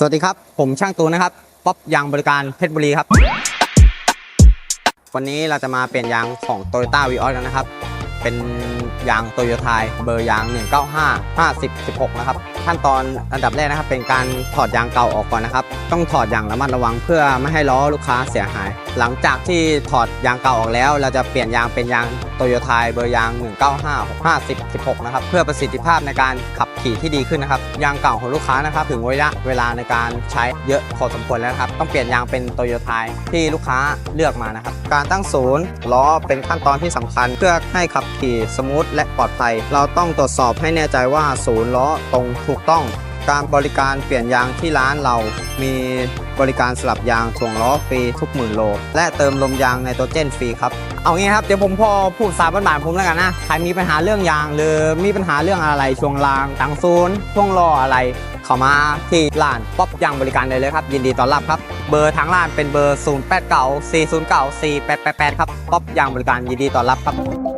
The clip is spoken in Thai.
สวัสดีครับ ผมช่างตูนนะครับ ป๊อปยางบริการเพชรบุรีครับ วันนี้เราจะมาเปลี่ยนยางของ t o y ยต้าวีออสกันนะครับ เป็นยางโตโยต้าเบอร์ยาง 195 50 16 นะครับ ขั้นตอนอันดับแรกนะครับ เป็นการถอดยางเก่าออกก่อนนะครับ ต้องถอดอย่างระมัดระวังเพื่อไม่ให้ล้อลูกค้าเสียหาย หลังจากที่ถอดยางเก่าออกแล้ว เราจะเปลี่ยนยางเป็นยางโตโยต้าเบอร์ยาง 19565016 นะครับ เพื่อประสิทธิภาพในการขับขี่ที่ดีขึ้นนะครับ ยางเก่าของลูกค้านะครับ ถึงระยะเวลาในการใช้เยอะพอสมควรแล้วครับ ต้องเปลี่ยนยางเป็นโตโยต้าที่ลูกค้าเลือกมานะครับ การตั้งศูนย์ล้อเป็นขั้นตอนที่สำคัญ เพื่อให้ขับขี่สมูทและปลอดภัย เราต้องตรวจสอบให้แน่ใจว่าศูนย์ล้อตรงถูกต้อง การบริการเปลี่ยนยางที่ร้านเรา มีบริการสลับยางถ่วงล้อฟรีทุกหมื่นโล และเติมลมยางไนโตรเจนฟรีครับ เอางี้ครับ เดี๋ยวผมพอพูดสาบานๆผมแล้วกันนะ ใครมีปัญหาเรื่องยางหรือมีปัญหาเรื่องอะไรช่วงรางตังซูนช่วงล้ออะไร เข้ามาที่ร้านป๊อปยางบริการได้เลยครับ ยินดีต้อนรับครับ เบอร์ทางร้านเป็นเบอร์ 0 8 9 4 0 9 4 8 8 8 ครับป๊อปยางบริการยินดีต้อนรับครับ